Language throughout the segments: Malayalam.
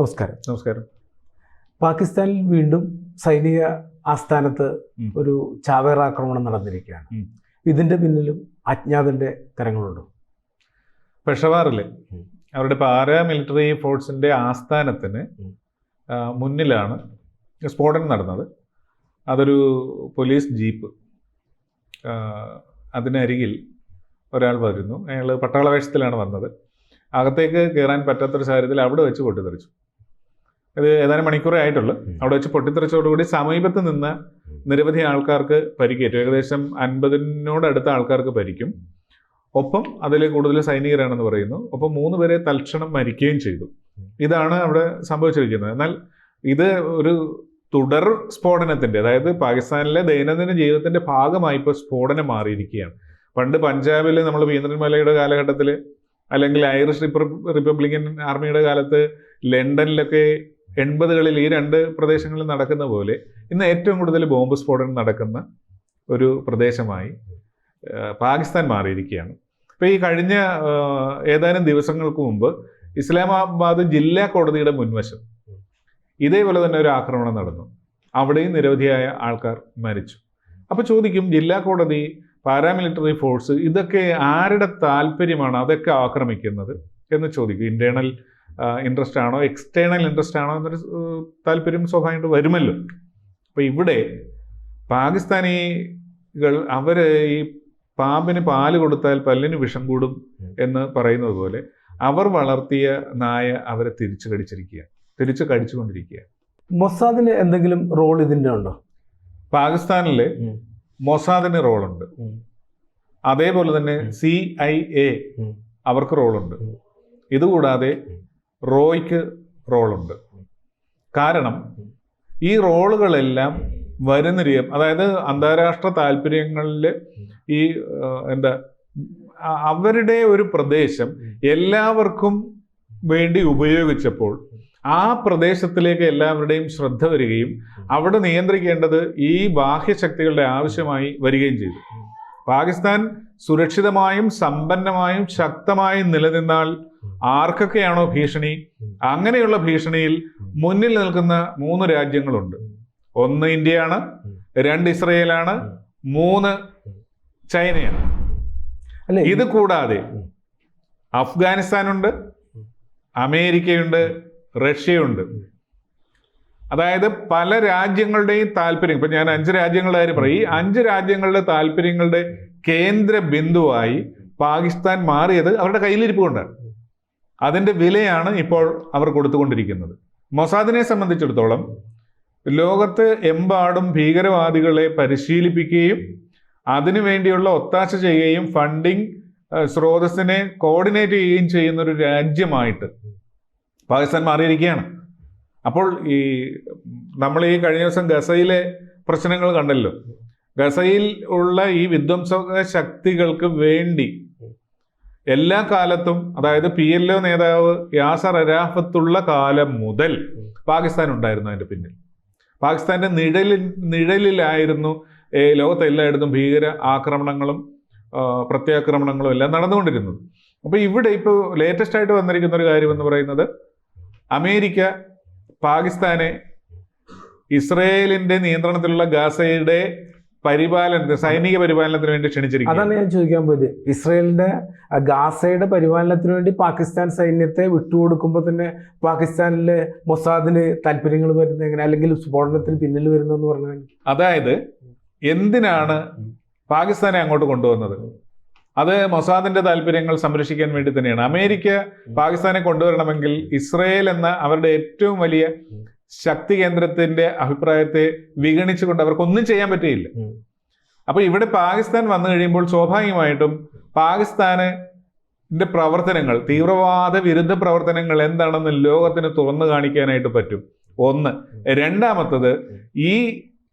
നമസ്കാരം. നമസ്കാരം. പാകിസ്ഥാനിൽ വീണ്ടും സൈനിക ആസ്ഥാനത്ത് ഒരു ചാവേർ ആക്രമണം നടന്നിരിക്കുകയാണ് ഇതിന്റെ പിന്നിലും അജ്ഞാതന്റെ കരങ്ങളുണ്ട്. പെഷവാറിൽ അവരുടെ പാരാ മിലിറ്ററി ഫോഴ്സിന്റെ ആസ്ഥാനത്തിന് മുന്നിലാണ് സ്ഫോടനം നടന്നത്. അതൊരു പോലീസ് ജീപ്പ്. അതിനരികിൽ ഒരാൾ വരുന്നു. അയാൾ പട്ടാള വേഷത്തിലാണ് വന്നത്. അകത്തേക്ക് കയറാൻ പറ്റാത്തൊരു സാഹചര്യത്തിൽ അവിടെ വെച്ച് പൊട്ടിത്തെറിച്ചു. ഇത് ഏതാനും മണിക്കൂറേ ആയിട്ടുള്ളൂ. അവിടെ വെച്ച് പൊട്ടിത്തെറിച്ചതോടുകൂടി സമീപത്ത് നിന്ന് നിരവധി ആൾക്കാർക്ക് പരിക്കേറ്റു. ഏകദേശം അൻപതിനോടടുത്ത ആൾക്കാർക്ക് പരിക്കും. ഒപ്പം അതിൽ കൂടുതൽ സൈനികരാണെന്ന് പറയുന്നു. ഒപ്പം മൂന്ന് പേരെ തൽക്ഷണം മരിക്കുകയും ചെയ്തു. ഇതാണ് അവിടെ സംഭവിച്ചിരിക്കുന്നത്. എന്നാൽ ഇത് ഒരു തുടർ സ്ഫോടനത്തിന്റെ അതായത് പാകിസ്ഥാനിലെ ദൈനംദിന ജീവിതത്തിന്റെ ഭാഗമായി ഇപ്പോൾ സ്ഫോടനം മാറിയിരിക്കുകയാണ്. പണ്ട് പഞ്ചാബിൽ നമ്മൾ വീന്ദ്രൻമലയുടെ കാലഘട്ടത്തിൽ അല്ലെങ്കിൽ ഐറിഷ് റിപ്പ- റിപ്പബ്ലിക്കൻ ആർമിയുടെ കാലത്ത് ലണ്ടനിലൊക്കെ എൺപതുകളിൽ ഈ രണ്ട് പ്രദേശങ്ങളിൽ നടക്കുന്ന പോലെ ഇന്ന് ഏറ്റവും കൂടുതൽ ബോംബ് സ്ഫോടനം നടക്കുന്ന ഒരു പ്രദേശമായി പാകിസ്ഥാൻ മാറിയിരിക്കുകയാണ്. ഇപ്പോൾ ഈ കഴിഞ്ഞ ഏതാനും ദിവസങ്ങൾക്ക് മുമ്പ് ഇസ്ലാമാബാദ് ജില്ലാ കോടതിയുടെ മുൻവശം ഇതേപോലെ തന്നെ ഒരു ആക്രമണം നടന്നു. അവിടെയും നിരവധിയായ ആൾക്കാർ മരിച്ചു. അപ്പോൾ ചോദിക്കും ജില്ലാ കോടതി പാരാമിലിറ്ററി ഫോഴ്സ് ഇതൊക്കെ ആരുടെ താല്പര്യമാണ് അതൊക്കെ ആക്രമിക്കുന്നത് എന്ന് ചോദിക്കും. ഇന്റേണൽ ഇൻട്രസ്റ്റ് ആണോ എക്സ്റ്റേണൽ ഇൻട്രസ്റ്റ് ആണോ എന്നൊരു താല്പര്യം സ്വാഭാവികമായിട്ട് വരുമല്ലോ അപ്പോൾ ഇവിടെ പാകിസ്ഥാനികൾ അവർ ഈ പാമ്പിന് പാൽ കൊടുത്താൽ പല്ലിന് വിഷം കൂടും എന്ന് പറയുന്നത് പോലെ അവർ വളർത്തിയ നായ അവരെ തിരിച്ചു കടിച്ചിരിക്കുക തിരിച്ചു കടിച്ചുകൊണ്ടിരിക്കുക മൊസാദിന് എന്തെങ്കിലും റോൾ ഇതിന്റെ ഉണ്ടോ പാകിസ്ഥാനിൽ. മൊസാദിന് റോളുണ്ട് അതേപോലെ തന്നെ. സി ഐ എ അവർക്ക് റോളുണ്ട്. ഇതുകൂടാതെ. റോയ്ക്ക് റോളുണ്ട്. കാരണം ഈ റോളുകളെല്ലാം വരുന്ന രീതി അതായത് അന്താരാഷ്ട്ര താല്പര്യങ്ങളിൽ ഈ എന്താ അവരുടെ ഒരു പ്രദേശം എല്ലാവർക്കും വേണ്ടി ഉപയോഗിച്ചപ്പോൾ ആ പ്രദേശത്തിലേക്ക് എല്ലാവരുടെയും ശ്രദ്ധ വരികയും അവിടെ നിയന്ത്രിക്കേണ്ടത് ഈ ബാഹ്യശക്തികളുടെ ആവശ്യമായി വരികയും ചെയ്തു. പാകിസ്ഥാൻ സുരക്ഷിതമായും സമ്പന്നമായും ശക്തമായും നിലനിന്നാൽ ആർക്കൊക്കെയാണോ ഭീഷണി? അങ്ങനെയുള്ള ഭീഷണിയിൽ മുന്നിൽ നിൽക്കുന്ന മൂന്ന് രാജ്യങ്ങളുണ്ട്. ഒന്ന് ഇന്ത്യയാണ് രണ്ട് ഇസ്രയേലാണ് മൂന്ന് ചൈനയാണ്. അല്ലെ? ഇത് കൂടാതെ. അഫ്ഗാനിസ്ഥാനുണ്ട് അമേരിക്കയുണ്ട് റഷ്യയുണ്ട്. അതായത് പല രാജ്യങ്ങളുടെയും താല്പര്യം. ഇപ്പൊ ഞാൻ അഞ്ച് രാജ്യങ്ങളുടെ കാര്യം പറയും. ഈ അഞ്ച് രാജ്യങ്ങളുടെ താല്പര്യങ്ങളുടെ കേന്ദ്ര ബിന്ദുവായി പാകിസ്ഥാൻ മാറിയത് അവരുടെ കയ്യിലിരിപ്പ് കൊണ്ടാണ് അതിന്റെ വിലയാണ് ഇപ്പോൾ അവർ കൊടുത്തുകൊണ്ടിരിക്കുന്നത്. മൊസാദിനെ സംബന്ധിച്ചിടത്തോളം ലോകത്ത് എമ്പാടും ഭീകരവാദികളെ പരിശീലിപ്പിക്കുകയും അതിനുവേണ്ടിയുള്ള ഒത്താശ ചെയ്യുകയും ഫണ്ടിങ് സ്രോതസ്സിനെ കോർഡിനേറ്റ് ചെയ്യുകയും ചെയ്യുന്ന ഒരു രാജ്യമായിട്ട് പാകിസ്ഥാൻ മാറിയിരിക്കുകയാണ്. അപ്പോൾ ഈ നമ്മൾ ഈ കഴിഞ്ഞ ദിവസം ഗസയിലെ പ്രശ്നങ്ങൾ കണ്ടല്ലോ. ഗസയിൽ ഉള്ള ഈ വിധ്വംസക ശക്തികൾക്ക് വേണ്ടി എല്ലാ കാലത്തും അതായത് പി എൽ ഒ നേതാവ് യാസർ അരാഫത്തുള്ള കാലം മുതൽ പാകിസ്ഥാൻ ഉണ്ടായിരുന്നു അതിന്റെ പിന്നിൽ. പാകിസ്ഥാന്റെ നിഴലിൽ നിഴലിലായിരുന്നു ലോകത്തെ എല്ലായിടത്തും ഭീകര ആക്രമണങ്ങളും പ്രത്യാക്രമണങ്ങളും എല്ലാം നടന്നുകൊണ്ടിരുന്നത്. അപ്പോൾ ഇവിടെ ഇപ്പോൾ ലേറ്റസ്റ്റ് ആയിട്ട് വന്നിരിക്കുന്ന ഒരു കാര്യം എന്ന് പറയുന്നത് അമേരിക്ക പാകിസ്ഥാനെ ഇസ്രയേലിന്റെ നിയന്ത്രണത്തിലുള്ള ഗാസയുടെ പരിപാലനത്തിന് സൈനിക പരിപാലനത്തിന് വേണ്ടി ക്ഷണിച്ചിരിക്കും അതാണ് ഞാൻ ചോദിക്കാൻ പോയത്. ഇസ്രയേലിന്റെ ഗാസയുടെ പരിപാലനത്തിന് വേണ്ടി പാകിസ്ഥാൻ സൈന്യത്തെ വിട്ടുകൊടുക്കുമ്പോൾ തന്നെ പാകിസ്ഥാനിലെ മൊസാദിന് താല്പര്യങ്ങൾ വരുന്ന എങ്ങനെ? അല്ലെങ്കിൽ സ്ഫോടനത്തിന് പിന്നിൽ വരുന്നെന്ന് പറഞ്ഞാൽ അതായത് എന്തിനാണ് പാകിസ്ഥാനെ അങ്ങോട്ട് കൊണ്ടുവന്നത്? അത് മൊസാദിന്റെ താല്പര്യങ്ങൾ സംരക്ഷിക്കാൻ വേണ്ടി തന്നെയാണ്. അമേരിക്ക പാകിസ്ഥാനെ കൊണ്ടുവരണമെങ്കിൽ ഇസ്രയേൽ എന്ന അവരുടെ ഏറ്റവും വലിയ ശക്തി കേന്ദ്രത്തിന്റെ അഭിപ്രായത്തെ വിഗണിച്ചുകൊണ്ട് അവർക്കൊന്നും ചെയ്യാൻ പറ്റുകയില്ല ഉം. അപ്പൊ ഇവിടെ പാകിസ്ഥാൻ വന്നു കഴിയുമ്പോൾ സ്വാഭാവികമായിട്ടും പാകിസ്ഥാന് പ്രവർത്തനങ്ങൾ തീവ്രവാദ വിരുദ്ധ പ്രവർത്തനങ്ങൾ എന്താണെന്ന് ലോകത്തിന് തുറന്നു കാണിക്കാനായിട്ട് പറ്റും. ഒന്ന്. രണ്ടാമത്തത് ഈ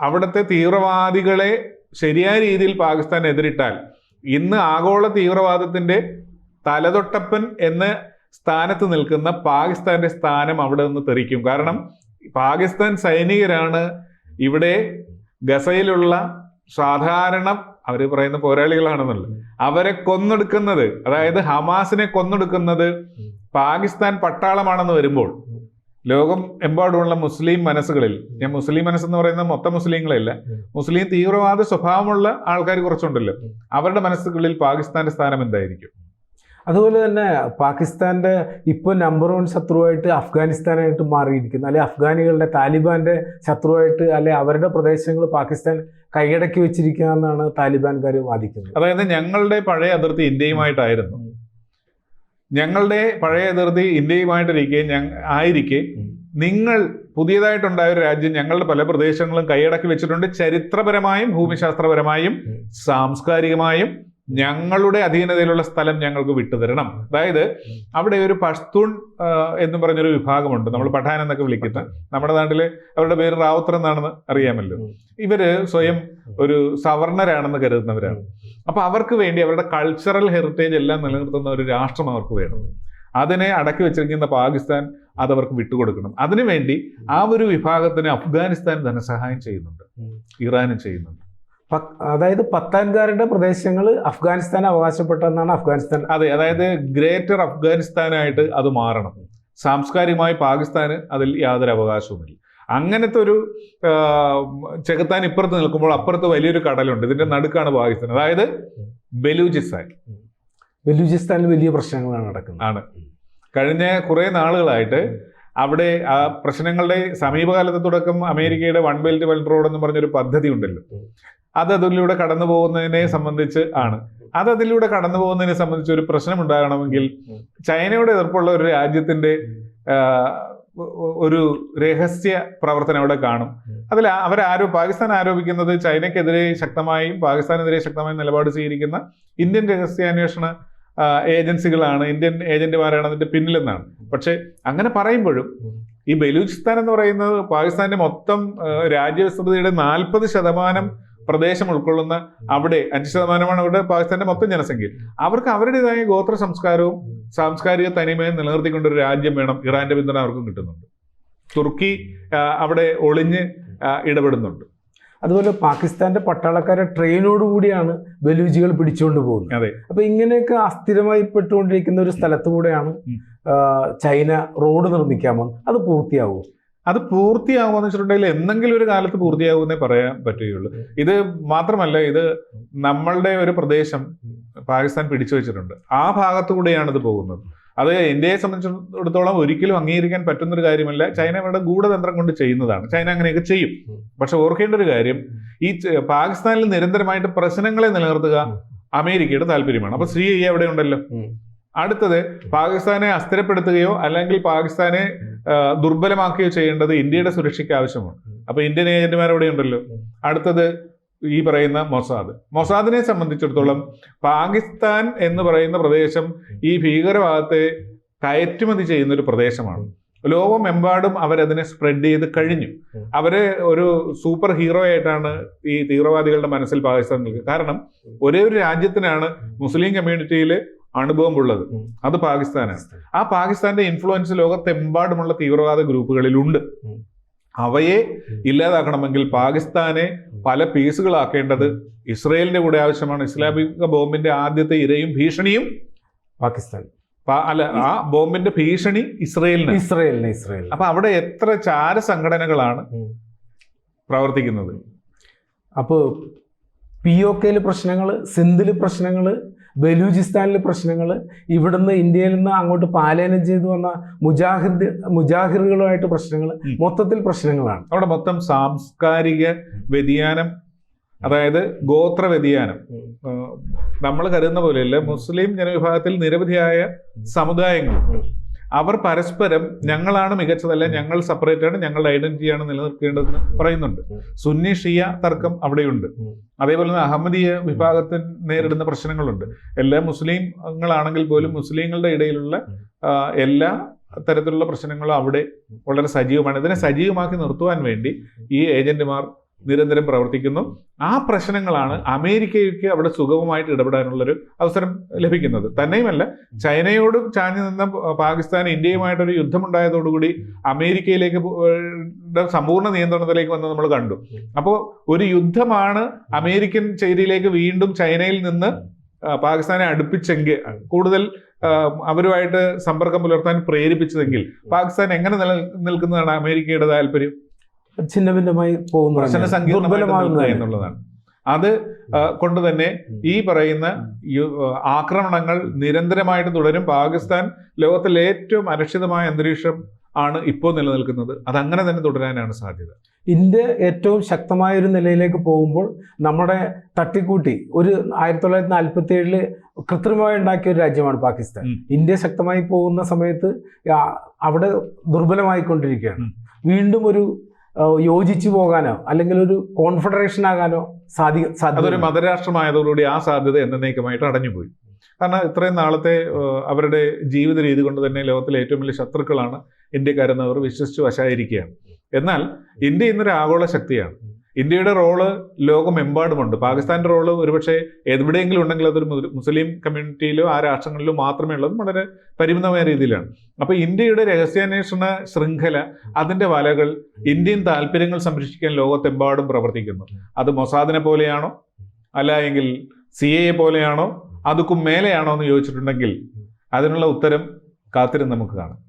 അവിടുത്തെ തീവ്രവാദികളെ ശരിയായ രീതിയിൽ പാകിസ്ഥാൻ എതിരിട്ടാൽ ഇന്ന് ആഗോള തീവ്രവാദത്തിന്റെ തലതൊട്ടപ്പൻ എന്ന സ്ഥാനത്ത് നിൽക്കുന്ന പാകിസ്ഥാന്റെ സ്ഥാനം അവിടെ നിന്ന് തെറിക്കും. കാരണം പാകിസ്ഥാൻ സൈനികരാണ് ഇവിടെ ഗസയിലുള്ള സാധാരണ അവർ പറയുന്ന പോരാളികളാണെന്നുള്ളത് അവരെ കൊന്നെടുക്കുന്നത് അതായത് ഹമാസിനെ കൊന്നെടുക്കുന്നത് പാകിസ്ഥാൻ പട്ടാളമാണെന്ന് വരുമ്പോൾ ലോകം എമ്പാടുമുള്ള മുസ്ലിം മനസ്സുകളിൽ ഞാൻ മുസ്ലിം മനസ്സെന്ന് പറയുന്ന മൊത്തം മുസ്ലിങ്ങളല്ല. മുസ്ലിം തീവ്രവാദ സ്വഭാവമുള്ള ആൾക്കാർ കുറച്ചുണ്ടല്ലോ അവരുടെ മനസ്സുകളിൽ പാകിസ്ഥാന്റെ സ്ഥാനം എന്തായിരിക്കും അതുപോലെ തന്നെ പാകിസ്ഥാന്റെ ഇപ്പോൾ നമ്പർ വൺ ശത്രുവായിട്ട് അഫ്ഗാനിസ്ഥാനായിട്ട് മാറിയിരിക്കുന്നു. അല്ലെ അഫ്ഗാനികളുടെ താലിബാന്റെ ശത്രുവായിട്ട് അല്ലെ അവരുടെ പ്രദേശങ്ങൾ പാകിസ്ഥാൻ കൈയടക്കി വെച്ചിരിക്കുക എന്നാണ് താലിബാൻകാർ വാദിക്കുന്നത്. അതായത് ഞങ്ങളുടെ പഴയ അതിർത്തി ഇന്ത്യയുമായിട്ടായിരുന്നു. ഞങ്ങളുടെ പഴയ അതിർത്തി ഇന്ത്യയുമായിട്ടിരിക്കെ ആയിരിക്കെ നിങ്ങൾ പുതിയതായിട്ടുണ്ടായ ഒരു രാജ്യം ഞങ്ങളുടെ പല പ്രദേശങ്ങളും കൈയടക്കി വെച്ചിട്ടുണ്ട്. ചരിത്രപരമായും ഭൂമിശാസ്ത്രപരമായും സാംസ്കാരികമായും ഞങ്ങളുടെ അധീനതയിലുള്ള സ്ഥലം ഞങ്ങൾക്ക് വിട്ടുതരണം. അതായത് അവിടെ ഒരു പഷ്തൂൺ എന്ന് പറഞ്ഞൊരു വിഭാഗമുണ്ട്. നമ്മൾ പഠാൻ എന്നൊക്കെ വിളിക്കുന്ന നമ്മുടെ നാട്ടിൽ അവരുടെ പേര് റാവുത്തർ എന്നാണെന്ന് അറിയാമല്ലോ. ഇവർ സ്വയം ഒരു സവർണരാണെന്ന് കരുതുന്നവരാണ്. അപ്പൊ അവർക്ക് വേണ്ടി അവരുടെ കൾച്ചറൽ ഹെറിറ്റേജ് എല്ലാം നിലനിർത്തുന്ന ഒരു രാഷ്ട്രം അവർക്ക് വേണം. അതിനെ അടക്കി വെച്ചിരിക്കുന്ന പാകിസ്ഥാൻ അത് അവർക്ക് വിട്ടുകൊടുക്കണം. അതിനുവേണ്ടി ആ ഒരു വിഭാഗത്തിന് അഫ്ഗാനിസ്ഥാൻ ധനസഹായം ചെയ്യുന്നുണ്ട്. ഇറാനും ചെയ്യുന്നുണ്ട്. അതായത് പത്താൻകാരുടെ പ്രദേശങ്ങൾ അഫ്ഗാനിസ്ഥാൻ അവകാശപ്പെട്ടെന്നാണ് അഫ്ഗാനിസ്ഥാൻ അതെ അതായത് ഗ്രേറ്റർ അഫ്ഗാനിസ്ഥാനായിട്ട് അത് മാറണം. സാംസ്കാരികമായി പാകിസ്ഥാന് അതിൽ യാതൊരു അവകാശവുമില്ല. അങ്ങനത്തെ ഒരു ചെകുത്താൻ ഇപ്പുറത്ത് നിൽക്കുമ്പോൾ അപ്പുറത്ത് വലിയൊരു കടലുണ്ട്. ഇതിന്റെ നടുക്കാണ് പാകിസ്ഥാൻ. അതായത് ബലൂചിസ്ഥാൻ. ബലൂചിസ്ഥാനിൽ വലിയ പ്രശ്നങ്ങളാണ് നടക്കുന്നത്. ആണ്. കഴിഞ്ഞ കുറെ നാളുകളായിട്ട് അവിടെ ആ പ്രശ്നങ്ങളുടെ സമീപകാലത്ത് തുടക്കം അമേരിക്കയുടെ വൺ ബെൽറ്റ് വൺ റോഡ് എന്ന് പറഞ്ഞൊരു പദ്ധതി ഉണ്ടല്ലോ അത് അതിലൂടെ കടന്നു പോകുന്നതിനെ സംബന്ധിച്ച് ആണ്. അത് അതിലൂടെ കടന്നു പോകുന്നതിനെ സംബന്ധിച്ച് ഒരു പ്രശ്നം ഉണ്ടാകണമെങ്കിൽ ചൈനയുടെ എതിർപ്പുള്ള ഒരു രാജ്യത്തിന്റെ ഒരു രഹസ്യ പ്രവർത്തനം അവിടെ കാണും. അതിൽ അവർ ആരോ പാകിസ്ഥാൻ ആരോപിക്കുന്നത് ചൈനയ്ക്കെതിരെ ശക്തമായും പാകിസ്ഥാനെതിരെ ശക്തമായും നിലപാട് സ്വീകരിക്കുന്ന ഇന്ത്യൻ രഹസ്യാന്വേഷണ ഏജൻസികളാണ്. ഇന്ത്യൻ ഏജന്റുമാരാണ് അതിന്റെ പിന്നിലെന്നാണ്. പക്ഷെ അങ്ങനെ പറയുമ്പോഴും ഈ ബലൂചിസ്ഥാൻ എന്ന് പറയുന്നത് പാകിസ്ഥാന്റെ മൊത്തം രാജ്യവിസ്തൃതിയുടെ നാൽപ്പത് ശതമാനം പ്രദേശം ഉൾക്കൊള്ളുന്ന അവിടെ അഞ്ച് ശതമാനമാണ് അവിടെ പാകിസ്ഥാന്റെ മൊത്തം ജനസംഖ്യ. അവർക്ക് അവരുടേതായ ഗോത്ര സംസ്കാരവും സാംസ്കാരിക തനിമയും നിലനിർത്തിക്കൊണ്ട് ഒരു രാജ്യം വേണം ഇറാന്റെ പിന്തുണ അവർക്കും കിട്ടുന്നുണ്ട്. തുർക്കി അവിടെ ഒളിഞ്ഞ് ഇടപെടുന്നുണ്ട്. അതുപോലെ പാകിസ്ഥാന്റെ പട്ടാളക്കാരെ ട്രെയിനോട് കൂടിയാണ് ബലൂജികൾ പിടിച്ചുകൊണ്ട് പോകുന്നത്. അതെ. അപ്പൊ ഇങ്ങനെയൊക്കെ അസ്ഥിരമായി പെട്ടുകൊണ്ടിരിക്കുന്ന ഒരു സ്ഥലത്തു കൂടെയാണ് ചൈന റോഡ് നിർമ്മിക്കാമോ അത് പൂർത്തിയാവും അത് പൂർത്തിയാകുമെന്ന് വെച്ചിട്ടുണ്ടെങ്കിൽ എന്തെങ്കിലും ഒരു കാലത്ത് പൂർത്തിയാകുമെന്നേ പറയാൻ പറ്റുകയുള്ളൂ. ഇത് മാത്രമല്ല ഇത് നമ്മളുടെ ഒരു പ്രദേശം പാകിസ്ഥാൻ പിടിച്ചു വെച്ചിട്ടുണ്ട്. ആ ഭാഗത്തു കൂടെയാണ് ഇത് പോകുന്നത്. അത് ഇന്ത്യയെ സംബന്ധിച്ചിടത്തോളം ഒരിക്കലും അംഗീകരിക്കാൻ പറ്റുന്ന ഒരു കാര്യമല്ല. ചൈന അവരുടെ ഗൂഢതന്ത്രം കൊണ്ട് ചെയ്യുന്നതാണ്. ചൈന അങ്ങനെയൊക്കെ ചെയ്യും. പക്ഷെ ഓർക്കേണ്ട ഒരു കാര്യം ഈ പാകിസ്ഥാനിൽ നിരന്തരമായിട്ട് പ്രശ്നങ്ങളെ നിലനിർത്തുക അമേരിക്കയുടെ താല്പര്യമാണ്. അപ്പൊ സി ഐ അവിടെ ഉണ്ടല്ലോ. അടുത്തത് പാകിസ്ഥാനെ അസ്ഥിരപ്പെടുത്തുകയോ അല്ലെങ്കിൽ പാകിസ്ഥാനെ ദുർബലമാക്കുകയോ ചെയ്യേണ്ടത് ഇന്ത്യയുടെ സുരക്ഷയ്ക്ക് ആവശ്യമാണ്. അപ്പോൾ ഇന്ത്യൻ ഏജന്റുമാർ അവിടെ ഉണ്ടല്ലോ. അടുത്തത് ഈ പറയുന്ന മൊസാദ്. മൊസാദിനെ സംബന്ധിച്ചിടത്തോളം പാകിസ്ഥാൻ എന്ന് പറയുന്ന പ്രദേശം ഈ ഭീകരവാദത്തെ കയറ്റുമതി ചെയ്യുന്ന ഒരു പ്രദേശമാണ്. ലോകമെമ്പാടും അവരതിനെ സ്പ്രെഡ് ചെയ്ത് കഴിഞ്ഞു. അവരെ ഒരു സൂപ്പർ ഹീറോ ആയിട്ടാണ് ഈ തീവ്രവാദികളുടെ മനസ്സിൽ പാകിസ്ഥാൻ നിൽക്കുന്നത്. കാരണം ഒരേ ഒരു രാജ്യത്തിനാണ് മുസ്ലിം കമ്മ്യൂണിറ്റിയിൽ അണുബോംബുള്ളത്. ഉള്ളത് അത് പാകിസ്ഥാനാണ്. ആ പാകിസ്ഥാന്റെ ഇൻഫ്ലുവൻസ് ലോകത്തെമ്പാടുമുള്ള തീവ്രവാദ ഗ്രൂപ്പുകളിലുണ്ട്. അവയെ ഇല്ലാതാക്കണമെങ്കിൽ പാകിസ്ഥാനെ പല പീസുകളാക്കേണ്ടത് ഇസ്രയേലിന്റെ കൂടെ ആവശ്യമാണ്. ഇസ്ലാമിക ബോംബിന്റെ ആദ്യത്തെ ഇരയും ഭീഷണിയും പാകിസ്ഥാൻ. അല്ല ആ ബോംബിന്റെ ഭീഷണി ഇസ്രയേലിന്. ഇസ്രയേലിന് ഇസ്രയേൽ അപ്പൊ അവിടെ എത്ര ചാര സംഘടനകളാണ് പ്രവർത്തിക്കുന്നത്? അപ്പോൾ പി ഒ കെയിൽ പ്രശ്നങ്ങൾ സിന്ധിൽ പ്രശ്നങ്ങൾ ബലൂചിസ്ഥാനിൽ പ്രശ്നങ്ങൾ ഇവിടുന്ന് ഇന്ത്യയിൽ നിന്ന് അങ്ങോട്ട് പാലായനം ചെയ്തു വന്ന മുജാഹിദ് മുജാഹിറുകളുമായിട്ട് പ്രശ്നങ്ങൾ. മൊത്തത്തിൽ പ്രശ്നങ്ങളാണ്. അവിടെ മൊത്തം സാംസ്കാരിക വ്യതിയാനം അതായത് ഗോത്ര വ്യതിയാനം. നമ്മൾ കരുതുന്ന പോലെയല്ല മുസ്ലിം ജനവിഭാഗത്തിൽ നിരവധിയായ സമുദായങ്ങളുണ്ട് അവർ പരസ്പരം ഞങ്ങളാണ് മികച്ചതല്ല ഞങ്ങൾ സെപ്പറേറ്റ് ആണ് ഞങ്ങളുടെ ഐഡന്റിറ്റിയാണ് നിലനിർത്തേണ്ടതെന്ന് പറയുന്നുണ്ട്. സുന്നി ഷിയ തർക്കം അവിടെയുണ്ട്. അതേപോലെ തന്നെ അഹമ്മദീയ വിഭാഗത്തിന് നേരിടുന്ന പ്രശ്നങ്ങളുണ്ട്. എല്ലാ മുസ്ലിങ്ങളാണെങ്കിൽ പോലും മുസ്ലിങ്ങളുടെ ഇടയിലുള്ള എല്ലാ തരത്തിലുള്ള പ്രശ്നങ്ങളും അവിടെ വളരെ സജീവമാണ്. ഇതിനെ സജീവമാക്കി നിർത്തുവാൻ വേണ്ടി ഈ ഏജന്റുമാർ നിരന്തരം പ്രവർത്തിക്കുന്നു. ആ പ്രശ്നങ്ങളാണ് അമേരിക്കയ്ക്ക് അവിടെ സുഗമമായിട്ട് ഇടപെടാനുള്ളൊരു അവസരം ലഭിക്കുന്നത്. തന്നെയുമല്ല ചൈനയോടും ചാഞ്ഞു നിന്ന പാകിസ്ഥാൻ ഇന്ത്യയുമായിട്ടൊരു യുദ്ധമുണ്ടായതോടുകൂടി അമേരിക്കയിലേക്ക് സമ്പൂർണ നിയന്ത്രണത്തിലേക്ക് വന്ന് നമ്മൾ കണ്ടു. അപ്പോൾ ഒരു യുദ്ധമാണ് അമേരിക്കൻ ചേരിയിലേക്ക് വീണ്ടും ചൈനയിൽ നിന്ന് പാകിസ്ഥാനെ അടുപ്പിച്ചെങ്കിൽ കൂടുതൽ അവരുമായിട്ട് സമ്പർക്കം പുലർത്താൻ പ്രേരിപ്പിച്ചതെങ്കിൽ പാകിസ്ഥാൻ എങ്ങനെ നിലനിൽക്കുന്നതാണ് അമേരിക്കയുടെ താല്പര്യം? ഛിന്ന ഭിന്നമായി പോകുന്നു അത് കൊണ്ട് തന്നെ ഈ പറയുന്ന ആക്രമണങ്ങൾ നിരന്തരമായിട്ട് തുടരും. പാകിസ്ഥാൻ ലോകത്തിലെ ഏറ്റവും അരക്ഷിതമായ അന്തരീക്ഷം ആണ് ഇപ്പോൾ നിലനിൽക്കുന്നത്. അത് അങ്ങനെ തന്നെ തുടരാനാണ് സാധ്യത. ഇന്ത്യ ഏറ്റവും ശക്തമായ ഒരു നിലയിലേക്ക് പോകുമ്പോൾ നമ്മുടെ തട്ടിക്കൂട്ടി ഒരു ആയിരത്തി തൊള്ളായിരത്തി നാൽപ്പത്തി ഏഴിൽ കൃത്രിമമായി ഉണ്ടാക്കിയ ഒരു രാജ്യമാണ് പാകിസ്ഥാൻ. ഇന്ത്യ ശക്തമായി പോകുന്ന സമയത്ത് അവിടെ ദുർബലമായിക്കൊണ്ടിരിക്കുകയാണ്. വീണ്ടും ഒരു യോജിച്ചു പോകാനോ അല്ലെങ്കിൽ ഒരു കോൺഫെഡറേഷൻ ആകാനോ സാധി അതൊരു ഒരു മതരാഷ്ട്രമായതോടുകൂടി ആ സാധ്യത എന്നേക്കുമായിട്ട് അടഞ്ഞുപോയി. കാരണം ഇത്രയും നാളത്തെ അവരുടെ ജീവിത രീതി കൊണ്ട് തന്നെ ലോകത്തിലെ ഏറ്റവും വലിയ ശത്രുക്കളാണ് ഇന്ത്യക്കാരെന്ന് അവർ വിശ്വസിച്ച് വശായിരിക്കുകയാണ്. എന്നാൽ ഇന്ത്യ ഇന്നൊരു ആഗോള ശക്തിയാണ്. ഇന്ത്യയുടെ റോൾ ലോകമെമ്പാടുമുണ്ട്. പാകിസ്ഥാന്റെ റോൾ ഒരുപക്ഷെ എവിടെയെങ്കിലും ഉണ്ടെങ്കിൽ അതൊരു മുസ്ലിം- കമ്മ്യൂണിറ്റിയിലോ ആ രാഷ്ട്രങ്ങളിലോ മാത്രമേ ഉള്ളത് വളരെ പരിമിതമായ രീതിയിലാണ്. അപ്പൊ ഇന്ത്യയുടെ രഹസ്യാന്വേഷണ ശൃംഖല അതിന്റെ വലകൾ ഇന്ത്യൻ താല്പര്യങ്ങൾ സംരക്ഷിക്കാൻ ലോകത്തെമ്പാടും പ്രവർത്തിക്കുന്നു. അത് മൊസാദിനെ പോലെയാണോ? അല്ല എങ്കിൽ സി എ പോലെയാണോ? അതുക്കും മേലെയാണോ എന്ന് ചോദിച്ചിട്ടുണ്ടെങ്കിൽ അതിനുള്ള ഉത്തരം കാത്തിരുന്ന് നമുക്ക് കാണാം.